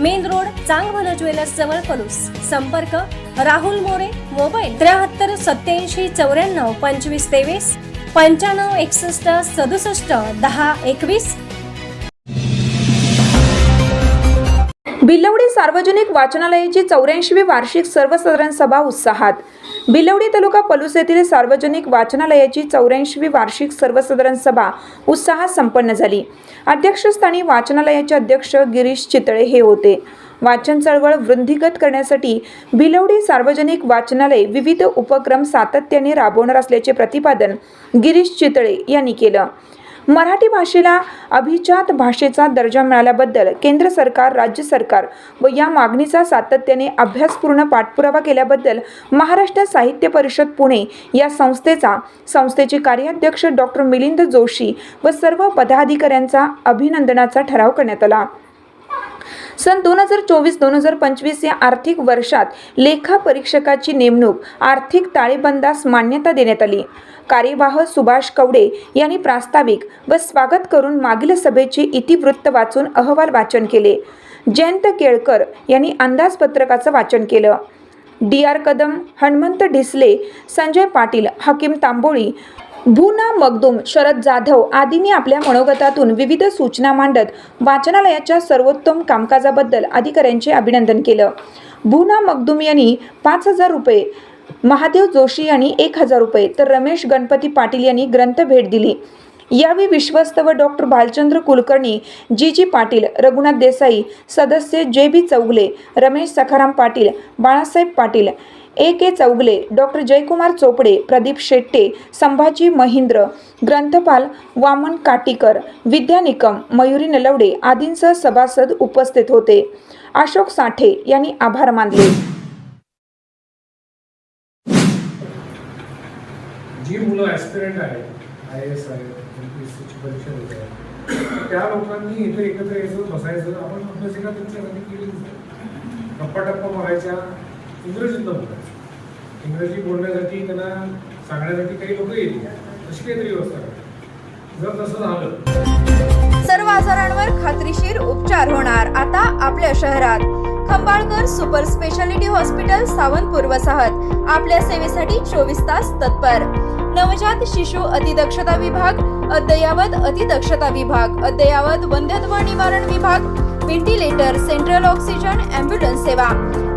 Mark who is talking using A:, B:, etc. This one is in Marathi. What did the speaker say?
A: Main road Changbhal jewellers जवळ पलूस संपर्क राहुल मोरे मोबाईल त्र्याहत्तर सत्याऐंशी चौऱ्याण्णव पंचवीस तेवीस पंच्याण्णव एकसष्ट सदुसष्ट दहा एकवीस.
B: बिलवडी सार्वजनिक वाचनालयाची चौऱ्याऐंशीवी वार्षिक सर्वसाधारण सभा उत्साहात. बिलवडी तालुका पलूस येथील सार्वजनिक वाचनालयाची चौऱ्याऐंशीवी वार्षिक सर्वसाधारण सभा उत्साहात संपन्न झाली. अध्यक्षस्थानी वाचनालयाचे अध्यक्ष गिरीश चितळे हे होते. वाचन चळवळ वृद्धिगत करण्यासाठी भिलवडी सार्वजनिक वाचनालय विविध उपक्रम सातत्याने राबवणार असल्याचे प्रतिपादन गिरीश चितळे यांनी केलं. मराठी भाषेला अभिजात भाषेचा दर्जा मिळाल्याबद्दल केंद्र सरकार राज्य सरकार व या मागणीचा सातत्याने अभ्यासपूर्ण पाठपुरावा केल्याबद्दल महाराष्ट्र साहित्य परिषद पुणे या संस्थेचा संस्थेचे कार्याध्यक्ष डॉक्टर मिलिंद जोशी व सर्व पदाधिकाऱ्यांचा अभिनंदनाचा ठराव करण्यात आला. सन दोन हजार चोवीस दोन हजार पंचवीस या आर्थिक वर्षात लेखा परीक्षकाची नेमणूक आर्थिक ताळेबंदास मान्यता देण्यात आली. कार्यवाह सुभाष कवडे यांनी प्रास्ताविक व स्वागत करून मागील सभेचे इतिवृत्त वाचून अहवाल वाचन केले. जयंत केळकर यांनी अंदाजपत्रकाचं वाचन केलं. डी आर कदम हनुमंत ढिसले संजय पाटील हकीम तांबोळी भूना मगदुम शरद जाधव आदींनी आपल्या मनोगतातून विविध सूचना मांडत वाचनालयाच्या सर्वोत्तम कामकाजाबद्दल अधिकाऱ्यांचे अभिनंदन केलं. भूना मगदुम यांनी पाच हजार रुपये महादेव जोशी यांनी एक हजार रुपये तर रमेश गणपती पाटील यांनी ग्रंथ भेट दिली. यावेळी विश्वस्त व doctor Bhalchandra Kulkarni G. G. Patil Raghunath Desai सदस्य J. B. Chougule Ramesh Sakharam Patil Balasaheb Patil A K Chougule doctor Jaykumar Chopde Pradeep Shette Sambhaji Mahindra ग्रंथपाल Vaman Katikar Vidya Nikam Mayuri Nalawade आदींसह सभासद उपस्थित होते. अशोक साठे यांनी आभार मानले.
C: जी मुलं ॲस्पिरंट आहेत आय एस आहेत एम पी एस सीची परीक्षा देत आहेत त्या लोकांनी इथे एकत्र यायचं बसायचं. आपण अभ्यासिका त्यांच्यासाठी केली गप्पा टप्पा मारायच्या इंग्रजीतनं बोलायचं इंग्रजी बोलण्यासाठी त्यांना सांगण्यासाठी काही लोक येतील. अशी काहीतरी व्यवस्था करा जर तसं झालं.
D: सर्व आजारांवर खात्रीशीर उपचार होणार. आता आपल्या शहरात. Khambalkar super speciality hospital Sawantpur Vasahat. आपल्या सेवेसाठी चोवीस तास तत्पर. नवजात शिशु अतिदक्षता विभाग अद्ययावत अतिदक्षता विभाग अद्ययावत वंध्यत्व निवारण विभाग व्हेंटिलेटर सेंट्रल ऑक्सिजन अँब्युलन्स सेवा.